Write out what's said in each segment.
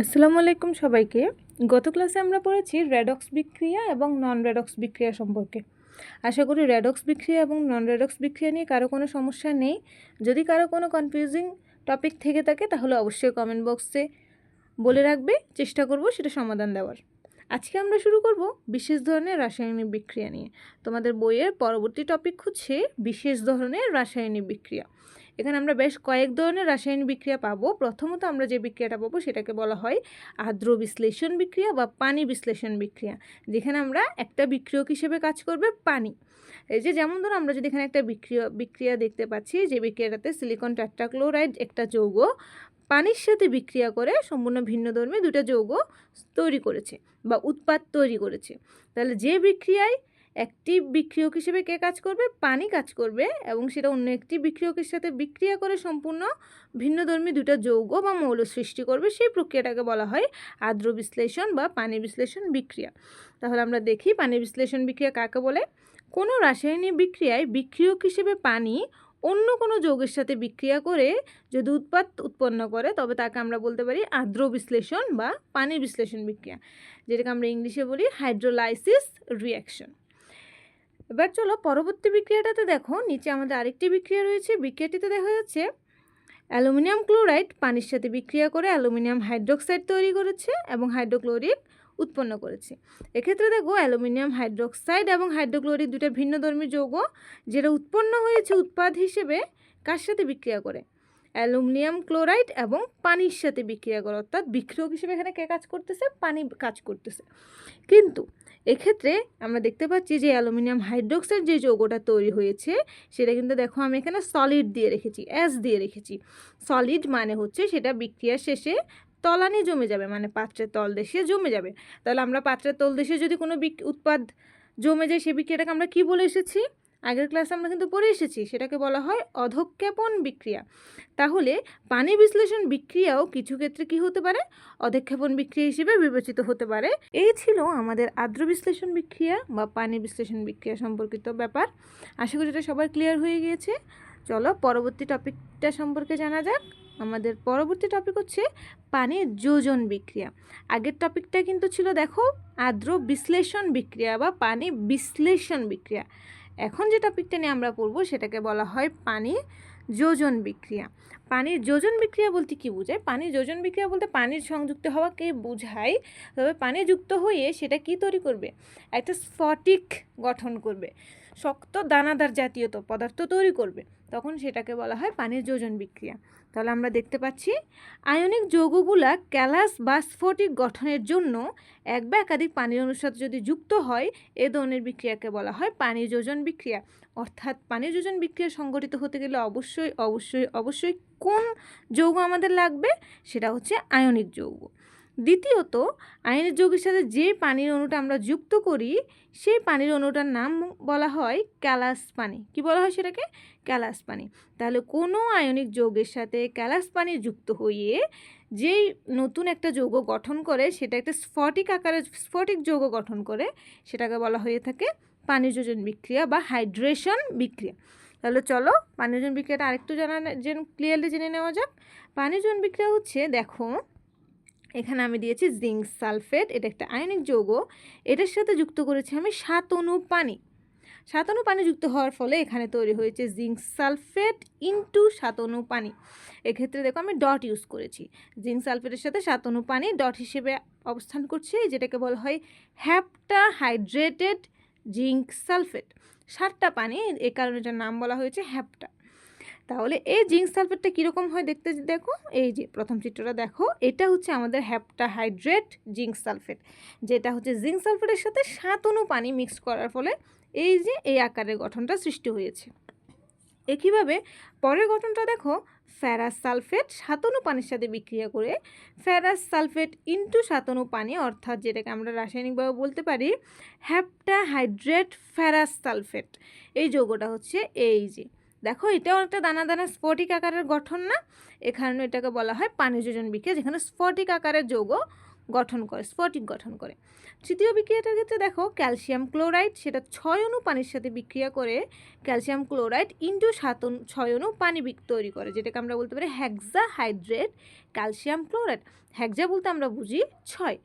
আসসালামু আলাইকুম সবাইকে। গত ক্লাসে আমরা পড়েছি রেডক্স বিক্রিয়া এবং নন রেডক্স বিক্রিয়া সম্পর্কে। আশা করি রেডক্স বিক্রিয়া এবং নন রেডক্স বিক্রিয়া নিয়ে কারও কোনো সমস্যা নেই। যদি কারও কোনো কনফিউজিং টপিক থেকে থাকে, তাহলে অবশ্যই কমেন্ট বক্সে বলে রাখবে। চেষ্টা করব সেটা সমাধান দেওয়ার। আজকে আমরা শুরু করব বিশেষ ধরনের রাসায়নিক বিক্রিয়া নিয়ে। তোমাদের বইয়ের পরবর্তী টপিক হচ্ছে বিশেষ ধরনের রাসায়নিক বিক্রিয়া। এখানে আমরা বেশ কয়েক ধরনের রাসায়নিক বিক্রিয়া পাবো। প্রথমত আমরা যে বিক্রিয়াটা পাবো সেটাকে বলা হয় আর্দ্র বিশ্লেষণ বিক্রিয়া বা পানি বিশ্লেষণ বিক্রিয়া। যেখানে আমরা একটা বিক্রিয়ক হিসেবে কাজ করবে পানি। এই যে যেমন ধরো আমরা যদি এখানে একটা বিক্রিয়া বিক্রিয়া দেখতে পাচ্ছি যে বিক্রিয়াটাতে সিলিকন ট্যাট্রাক্লোরাইড একটা যৌগ পানির সাথে বিক্রিয়া করে সম্পূর্ণ ভিন্ন ধর্মী দুটো যৌগ তৈরি করেছে বা উৎপাদ তৈরি করেছে। তাহলে যে বিক্রিয়ায় একটি বিক্রিয়ক হিসেবে কে কাজ করবে? পানি কাজ করবে এবং সেটা অন্য একটি বিক্রিয়কের সাথে বিক্রিয়া করে সম্পূর্ণ ভিন্নধর্মী দুটো যৌগ বা মৌল সৃষ্টি করবে, সেই প্রক্রিয়াটাকে বলা হয় আর্দ্র বিশ্লেষণ বা পানি বিশ্লেষণ বিক্রিয়া। তাহলে আমরা দেখি পানি বিশ্লেষণ বিক্রিয়া কাকে বলে? কোনো রাসায়নিক বিক্রিয়ায় বিক্রিয়ক হিসেবে পানি অন্য কোনো যৌগের সাথে বিক্রিয়া করে যদি উৎপাদ উৎপন্ন করে, তবে তাকে আমরা বলতে পারি আর্দ্র বিশ্লেষণ বা পানি বিশ্লেষণ বিক্রিয়া, যেটাকে আমরা ইংলিশে বলি হাইড্রোলাইসিস রিয়াকশন এবার চলো পরবর্তী বিক্রিয়াটাতে দেখো, নিচে আমাদের আরেকটি বিক্রিয়া রয়েছে, বিক্রিয়াটিতে দেখা যাচ্ছে অ্যালুমিনিয়াম ক্লোরাইড পানির সাথে বিক্রিয়া করে অ্যালুমিনিয়াম হাইড্রোক্সাইড তৈরি করেছে এবং হাইড্রোক্লোরিক উৎপন্ন করেছে। এক্ষেত্রে দেখো অ্যালুমিনিয়াম হাইড্রোক্সাইড এবং হাইড্রোক্লোরিক দুটো ভিন্ন ধর্মী যৌগ, যেটা উৎপন্ন হয়েছে উৎপাদ হিসেবে কার সাথে বিক্রিয়া করে? অ্যালুমিনিয়াম ক্লোরাইড এবং পানির সাথে বিক্রিয়া করে। অর্থাৎ বিক্রিয়ক হিসেবে এখানে কে কাজ করতেছে? পানি কাজ করতেছে। কিন্তু এক্ষেত্রে আমরা দেখতে পাচ্ছি যে অ্যালুমিনিয়াম হাইড্রোক্সাইড যে যৌগটা তৈরি হয়েছে, সেটা কিন্তু দেখো আমি এখানে সলিড দিয়ে রেখেছি অ্যাস দিয়ে রেখেছি। সলিড মানে হচ্ছে সেটা বিক্রিয়ার শেষে তলানি জমে যাবে মানে পাত্রের তল দেশে জমে যাবে। তাহলে আমরা পাত্রের তল দেশে যদি কোনো উৎপাদ জমে যায় সেই বিক্রিয়াটাকে আমরা কি বলে এসেছি? আগের ক্লাসে আমরা কিন্তু পড়ে এসেছি, সেটাকে বলা হয় অধক্ষেপণ বিক্রিয়া। তাহলে পানি বিশ্লেষণ বিক্রিয়াও কিছু ক্ষেত্রে কি হতে পারে? অধক্ষেপণ বিক্রিয়া হিসেবে বিবেচিত হতে পারে। এই ছিল আমাদের আর্দ্র বিশ্লেষণ বিক্রিয়া বা পানি বিশ্লেষণ বিক্রিয়া সম্পর্কিত ব্যাপার। আশা করি এটা সবার ক্লিয়ার হয়ে গিয়েছে। চলো পরবর্তী টপিকটা সম্পর্কে জানা যাক। আমাদের পরবর্তী টপিক হচ্ছে পানির যোজন বিক্রিয়া। আগের টপিকটা কিন্তু ছিল দেখো, আর্দ্র বিশ্লেষণ বিক্রিয়া বা পানি বিশ্লেষণ বিক্রিয়া। এখন যে টপিকটা নিয়ে আমরা পড়ব সেটাকে বলা হয় পানি যোজন বিক্রিয়া। পানির যোজন বিক্রিয়া বলতে কি বোঝায়? পানির যোজন বিক্রিয়া বলতে পানির সংযুক্ত হওয়াকে বোঝায়। তবে পানি যুক্ত হয়ে সেটা কি তৈরি করবে? একটা স্ফটিক গঠন করবে। শক্ত দানাদার জাতীয় পদার্থ তৈরি করবে। তখন সেটাকে বলা হয় পানির যোজন বিক্রিয়া। তাহলে আমরা দেখতে পাচ্ছি, আয়নিক যৌগগুলা ক্যালাস বা স্ফটিক গঠনের জন্য এক বা একাধিক পানির সাথে যদি যুক্ত হয়, এ ধরনের বিক্রিয়াকে বলা হয় পানি যোজন বিক্রিয়া। অর্থাৎ পানি যোজন বিক্রিয়া সংগঠিত হতে গেলে অবশ্যই অবশ্যই অবশ্যই কোন যৌগ আমাদের লাগবে? সেটা হচ্ছে আয়নিক যৌগ। দ্বিতীয়ত আয়নের যৌগের সাথে যে পানির অণুটা আমরা যুক্ত করি, সেই পানির অণুটার নাম বলা হয় ক্যালাস পানি কি বলা হয় সেটাকে? ক্যালাস পানি তাহলে কোনো আয়নিক যৌগের সাথে ক্যালাস পানি যুক্ত হয়ে, যেই নতুন একটা যৌগ গঠন করে, সেটা একটা স্ফটিক আকারে, স্ফটিক যৌগ গঠন করে, সেটাকে বলা হয়ে থাকে পানিযোজন বিক্রিয়া বা হাইড্রেশন বিক্রিয়া। তাহলে চলো পানিযোজন বিক্রিয়াটা আরেকটু জানা যেন ক্লিয়ারলি জেনে নেওয়া যাক। পানিযোজন বিক্রিয়া হচ্ছে, দেখো এখানে আমি দিয়েছি জিঙ্ক সালফেট, এটা একটা আয়নিক যৌগ। এটার সাথে যুক্ত করেছি আমি সাত অণু পানি। সাত অণু পানি যুক্ত হওয়ার ফলে এখানে তৈরি হয়েছে জিঙ্ক সালফেট ইন্টু সাত অণু পানি। এক্ষেত্রে দেখো আমি ডট ইউজ করেছি। জিঙ্ক সালফেটের সাথে সাত অণু পানি ডট হিসেবে অবস্থান করছে, যেটাকে বলা হয় হ্যাপটা হাইড্রেটেড জিঙ্ক সালফেট। সাতটা পানি, এ কারণে এটার নাম বলা হয়েছে হ্যাপটা। তাহলে এই জিঙ্ক সালফেটটা কীরকম হয় দেখতে দেখো, এই যে প্রথম চিত্রটা দেখো, এটা হচ্ছে আমাদের হ্যাপটাহাইড্রেট জিঙ্ক সালফেট, যেটা হচ্ছে জিঙ্ক সালফেটের সাথে সাত অণু পানি মিক্স করার ফলে এই যে এই আকারের গঠনটা সৃষ্টি হয়েছে। একইভাবে পরের গঠনটা দেখো ফেরাস সালফেট সাতানু পানির সাথে বিক্রিয়া করে ফেরাস সালফেট ইন্টু সাতানু পানি, অর্থাৎ যেটাকে আমরা রাসায়নিকভাবে বলতে পারি হ্যাপটাহাইড্রেট ফেরাস সালফেট। এই যৌগটা হচ্ছে এই যে। দেখো এটাও একটা দানা দানা স্ফটিক আকারের গঠন না? এখানে এটাকে বলা হয় পানি যোজন বিক্রিয়া, যেখানে স্ফটিক আকারের যৌগ গঠন করে, স্ফটিক গঠন করে। তৃতীয় বিক্রিয়াটার ক্ষেত্রে দেখো ক্যালসিয়াম ক্লোরাইড, সেটা ছয় অণু পানির সাথে বিক্রিয়া করে ক্যালসিয়াম ক্লোরাইড ইন্টু সাত ছয় অণু পানি তৈরি করে, যেটাকে আমরা বলতে পারি hexa hydrate calcium chloride. Hexa বলতে আমরা বুঝি ছয়।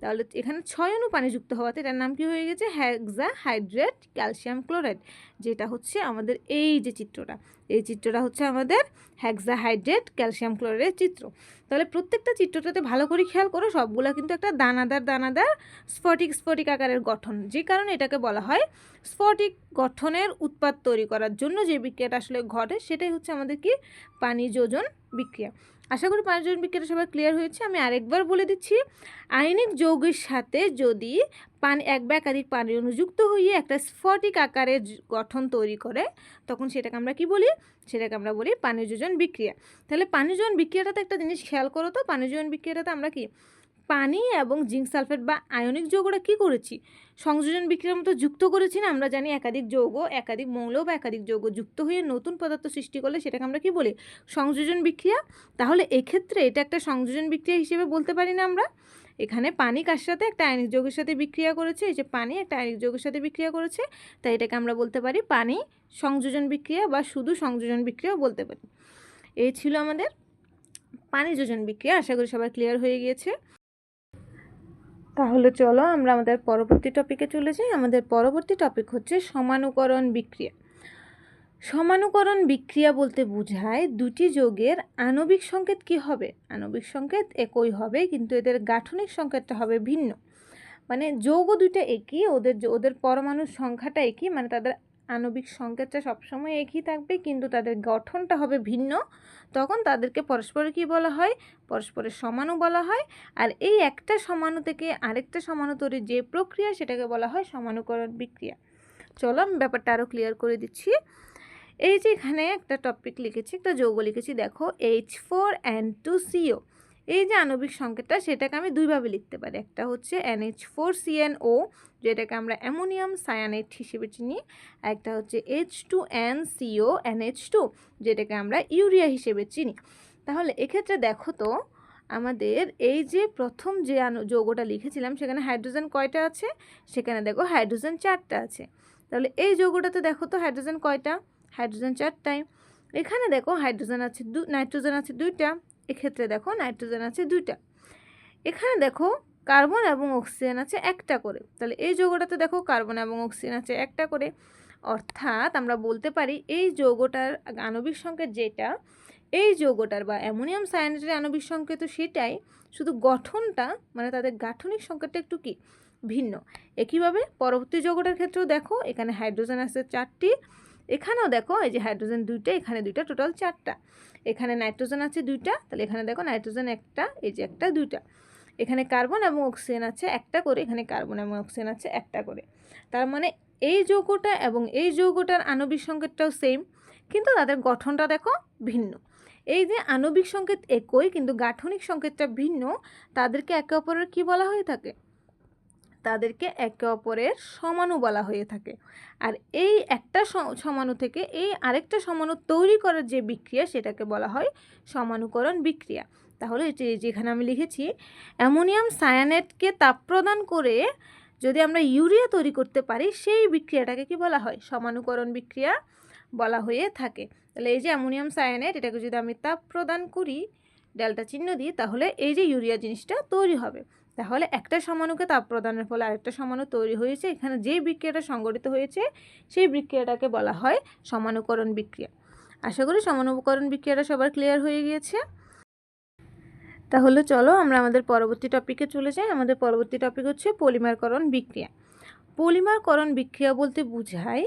তাহলে এখানে ছয় অনু পানি যুক্ত হওয়াতে এটার নাম কি হয়ে গেছে? হ্যাক্সা হাইড্রেট ক্যালসিয়াম ক্লোরাইড, যেটা হচ্ছে আমাদের এই যে চিত্রটা। এই চিত্রটা হচ্ছে আমাদের হ্যাক্সা হাইড্রেট ক্যালসিয়াম ক্লোরাইডের চিত্র। তাহলে প্রত্যেকটা চিত্রটাতে ভালো করে খেয়াল করো, সবগুলা কিন্তু একটা দানাদার দানাদার স্ফটিক স্ফটিক আকারের গঠন। যে কারণে এটাকে বলা হয় স্ফটিক গঠনের উৎপাদ তৈরি করার জন্য যে বিক্রিয়াটা আসলে ঘটে, সেটাই হচ্ছে আমাদের কি পানি যোজন বিক্রিয়া। আশা করি পানি যোজন বিক্রিয়াটা সবাই ক্লিয়ার হয়েছে। আমি আরেকবার বলে দিচ্ছি, আয়নিক যৌগের সাথে যদি পানি, এক বা একাধিক পানি অনুযুক্ত হয়ে একটা স্ফটিক আকারের জ- গঠন তৈরি করে, তখন সেটাকে আমরা কি বলি? সেটাকে আমরা বলি পানি যোজন বিক্রিয়া। তাহলে পানি যোজন বিক্রিয়াটাতে একটা জিনিস খেয়াল করো তো পানি যোজন বিক্রিয়াটাতে আমরা কি? পানি এবং জিঙ্ক সালফেট বা আয়নিক যৌগটা কি করেছি? সংযোজন বিক্রিয়ার মতো যুক্ত করেছি না, আমরা জানি একাধিক যৌগ, একাধিক মৌল বা একাধিক যৌগ যুক্ত হয়ে নতুন পদার্থ সৃষ্টি করলে সেটাকে আমরা কি বলি? সংযোজন বিক্রিয়া। তাহলে এক্ষেত্রে এটা একটা সংযোজন বিক্রিয়া হিসেবে বলতে পারি না আমরা। এখানে পানি কার সাথে? একটা আয়নিক যৌগের সাথে বিক্রিয়া করেছে। এই যে পানি একটা আয়নিক যৌগের সাথে বিক্রিয়া করেছে। তাই এটাকে আমরা বলতে পারি পানি সংযোজন বিক্রিয়া বা শুধু সংযোজন বিক্রিয়াও বলতে পারি। এই ছিল আমাদের পানি যোজন বিক্রিয়া। আশা করি সবাই ক্লিয়ার হয়ে গিয়েছে। তাহলে চলো আমরা আমাদের পরবর্তী টপিকে চলে যাই। আমাদের পরবর্তী টপিক হচ্ছে সমানুকরণ বিক্রিয়া। সমানুকরণ বিক্রিয়া বলতে বোঝায় দুটি যৌগের আণবিক সংকেত কি হবে? আণবিক সংকেত একই হবে, কিন্তু এদের গাঠনিক সংকেতটা হবে ভিন্ন। মানে যৌগ দুইটা একই, ওদের ওদের পরমাণুর সংখ্যাটা একই মানে তাদের আণবিক সংকেতটা সবসময় একই থাকবে, কিন্তু তাদের গঠনটা হবে ভিন্ন। তখন তাদেরকে পরস্পরে কি বলা হয়? পরস্পরের সমাণু বলা হয়। আর এই একটা সমাণু থেকে আরেকটা সমাণু তৈরির যে প্রক্রিয়া, সেটাকে বলা হয় সমানুকরণ বিক্রিয়া। চলো আমি ব্যাপারটা আরও ক্লিয়ার করে দিচ্ছি। এই যে এখানে একটা টপিক লিখেছি, একটা যৌগ লিখেছি, দেখো H four N two CO এই যে আণবিক সংকেতটা, সেটাকে আমি দুইভাবে লিখতে পারি। একটা হচ্ছে এনএইচ ফোর সিএনও যেটাকে আমরা অ্যামোনিয়াম সায়ানেট হিসেবে চিনি একটা হচ্ছে H two N CO NH two যেটাকে আমরা ইউরিয়া হিসেবে চিনি। তাহলে এক্ষেত্রে দেখো তো, আমাদের এই যে প্রথম যে যৌগটা লিখেছিলাম, সেখানে হাইড্রোজেন কয়টা আছে? সেখানে দেখো হাইড্রোজেন চারটা আছে। তাহলে এই যৌগটাতে দেখো তো হাইড্রোজেন কয়টা? হাইড্রোজেন চারটায় এখানে দেখো হাইড্রোজেন আছে দু, নাইট্রোজেন আছে দুইটা, এক্ষেত্রে দেখো নাইট্রোজেন আছে দুইটা। এখানে দেখো কার্বন এবং অক্সিজেন আছে একটা করে। তাহলে এই যৌগটাতে দেখো কার্বন এবং অক্সিজেন আছে একটা করে। অর্থাৎ আমরা বলতে পারি এই যৌগটার আণবিক সংকেত যেটা, এই যৌগটার বা অ্যামোনিয়াম সায়ানেটের আণবিক সংকেত সেটাই শুধু গঠনটা মানে তাদের গাঠনিক সংকেতটা একটু কি? ভিন্ন। একইভাবে পরবর্তী যৌগটার ক্ষেত্রেও দেখো এখানে হাইড্রোজেন আছে চারটি এখানেও দেখো, এই যে হাইড্রোজেন দুইটা, এখানে দুইটা টোটাল চারটা। এখানে নাইট্রোজেন আছে দুইটা, তাহলে এখানে দেখো নাইট্রোজেন একটা, এই যে একটা দুইটা। এখানে কার্বন এবং অক্সিজেন আছে একটা করে, এখানে কার্বন এবং অক্সিজেন আছে একটা করে। তার মানে এই যৌগটা এবং এই যৌগটার আণবিক সংকেতটাও সেম কিন্তু তাদের গঠনটা দেখো ভিন্ন। এই যে আণবিক সংকেত একই, কিন্তু গাঠনিক সংকেতটা ভিন্ন, তাদেরকে একে অপরের কি বলা হয়ে থাকে? তাদেরকে একে অপরের সমানু বলা হয়ে থাকে। আর এই একটা সমানু থেকে এই আরেকটা সমাণু তৈরি করার যে বিক্রিয়া সেটাকে বলা হয় সমানুকরণ বিক্রিয়া। তাহলে এটি যেখানে আমি লিখেছি, অ্যামোনিয়াম সায়ানেটকে তাপ প্রদান করে যদি আমরা ইউরিয়া তৈরি করতে পারি, সেই বিক্রিয়াটাকে কি বলা হয়? সমানুকরণ বিক্রিয়া বলা হয়ে থাকে। তাহলে এই যে অ্যামোনিয়াম সায়ানেট, এটাকে যদি আমি তাপ প্রদান করি, ডেল্টা চিহ্ন দিই, তাহলে এই যে ইউরিয়া জিনিসটা তৈরি হবে। তাহলে একটা সমাণুকে তাপ প্রদানের ফলে আরেকটা সমাণু তৈরি হয়েছে। এখানে যে বিক্রিয়াটা সংগঠিত হয়েছে, সেই বিক্রিয়াটাকে বলা হয় সমানুকরণ বিক্রিয়া। আশা করি সমানুকরণ বিক্রিয়াটা সবার ক্লিয়ার হয়ে গিয়েছে। তাহলে চলো আমরা আমাদের পরবর্তী টপিকে চলে যাই। আমাদের পরবর্তী টপিক হচ্ছে পলিমারকরণ বিক্রিয়া। পলিমারকরণ বিক্রিয়া বলতে বোঝায়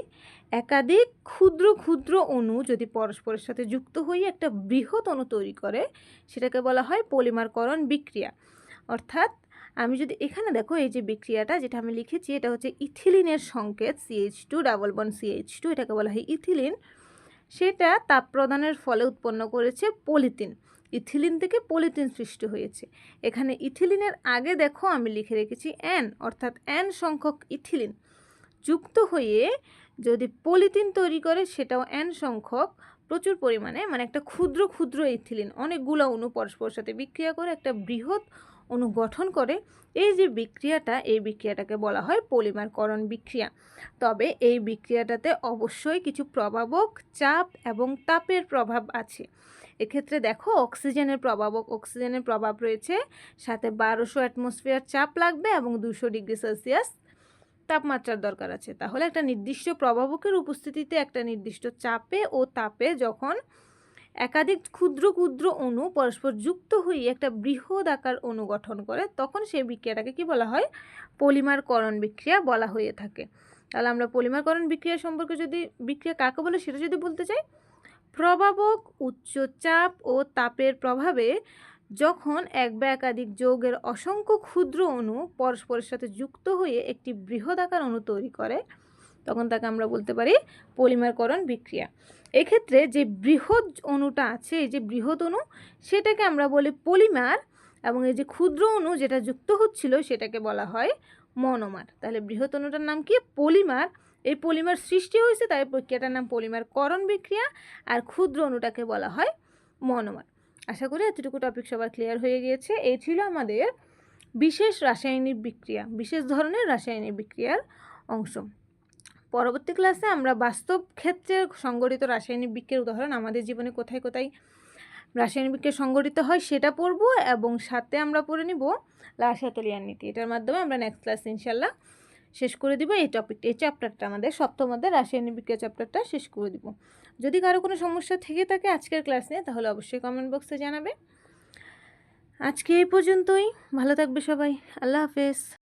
একাধিক ক্ষুদ্র ক্ষুদ্র অণু যদি পরস্পরের সাথে যুক্ত হয়ে একটা বৃহৎ অণু তৈরি করে, সেটাকে বলা হয় পলিমারকরণ বিক্রিয়া। অর্থাৎ আমি যদি এখানে দেখো, এই যে বিক্রিয়াটা যেটা আমি লিখেছি, এটা হচ্ছে ইথিলিনের সংকেত CH two double bond CH two এটাকে বলা হয় ইথিলিন। সেটা তাপ প্রদানের ফলে উৎপন্ন করেছে পলিথিন। ইথিলিন থেকে পলিথিন সৃষ্টি হয়েছে। এখানে ইথিলিনের আগে দেখো, আমি লিখে রেখেছি অ্যান অর্থাৎ অ্যান সংখ্যক ইথিলিন। যুক্ত হয়ে যদি পলিথিন তৈরি করে, সেটাও অ্যান সংখ্যক। প্রচুর পরিমাণে মানে একটা ক্ষুদ্র ক্ষুদ্র ইথিলিন, অনেকগুলো অণু পরস্পরের সাথে বিক্রিয়া করে, একটা বৃহৎ অণু গঠন করে, এই যে বিক্রিয়াটা, এই বিক্রিয়াটাকে বলা হয় পলিমারকরণ বিক্রিয়া। তবে এই বিক্রিয়াটাতে অবশ্যই কিছু প্রভাবক, চাপ এবং তাপের প্রভাব আছে। এক্ষেত্রে দেখো, অক্সিজেনের প্রভাবক, অক্সিজেনের প্রভাব রয়েছে, সাথে বারোশো অ্যাটমসফিয়ার চাপ লাগবে এবং দুশো ডিগ্রি সেলসিয়াস তাপমাত্রার দরকার আছে। তাহলে একটা নির্দিষ্ট প্রভাবকের উপস্থিতিতে একটা নির্দিষ্ট চাপে ও তাপে যখন একাধিক ক্ষুদ্র ক্ষুদ্র অণু পরস্পর যুক্ত হয়ে একটা বৃহৎ আকার অণু গঠন করে, তখন সেই বিক্রিয়াটাকে কি বলা হয়? পলিমারকরণ বিক্রিয়া বলা হয়ে থাকে। তাহলে আমরা পলিমারকরণ বিক্রিয়া সম্পর্কে যদি, বিক্রিয়া কাকে বলে সেটা যদি বলতে চাই? প্রভাবক উচ্চ চাপ ও তাপের প্রভাবে যখন এক বা একাধিক যৌগের অসংখ্য ক্ষুদ্র অণু পরস্পরের সাথে যুক্ত হয়ে একটি বৃহদাকার অণু তৈরি করে, তখন তাকে আমরা বলতে পারি পলিমারকরণ বিক্রিয়া। এক্ষেত্রে যে বৃহৎ অণুটা আছে, এই যে বৃহৎ অণু, সেটাকে আমরা বলি পলিমার এবং এই যে ক্ষুদ্র অণু যেটা যুক্ত হচ্ছিল, সেটাকে বলা হয় মনোমার। তাহলে বৃহৎ অণুটার নাম কি? পলিমার। এই পলিমার সৃষ্টি হয়েছে, তাই প্রক্রিয়াটার নাম পলিমার পলিমারকরণ বিক্রিয়া, আর ক্ষুদ্র অণুটাকে বলা হয় মনোমার। আশা করি এতটুকু টপিক সবার ক্লিয়ার হয়ে গিয়েছে। এই ছিল আমাদের বিশেষ রাসায়নিক বিক্রিয়া, বিশেষ ধরনের রাসায়নিক বিক্রিয়ার অংশ। পরবর্তী ক্লাসে আমরা বাস্তব ক্ষেত্রে সংগঠিত রাসায়নিক বিক্রিয়ার উদাহরণ আমাদের জীবনে কোথায় কোথায় রাসায়নিক বিক্রিয়া সংগঠিত হয় সেটা পড়ব এবং সাথে আমরা পড়ে নিব লাসাতলিয়ার নীতি। এটার মাধ্যমে আমরা নেক্সট ক্লাস ইনশাল্লাহ শেষ করে দিব। এই টপিক এই চ্যাপ্টারটা আমাদের সপ্তম অধ্যায় রাসায়নিক বিক্রিয়া চ্যাপ্টারটা শেষ করে দিব। যদি কারও কোনো সমস্যা থেকে থাকে আজকের ক্লাস নিয়ে, তাহলে অবশ্যই কমেন্ট বক্সে জানাবে। আজকে এই পর্যন্তই। ভালো থাকবে সবাই। আল্লাহ হাফেজ।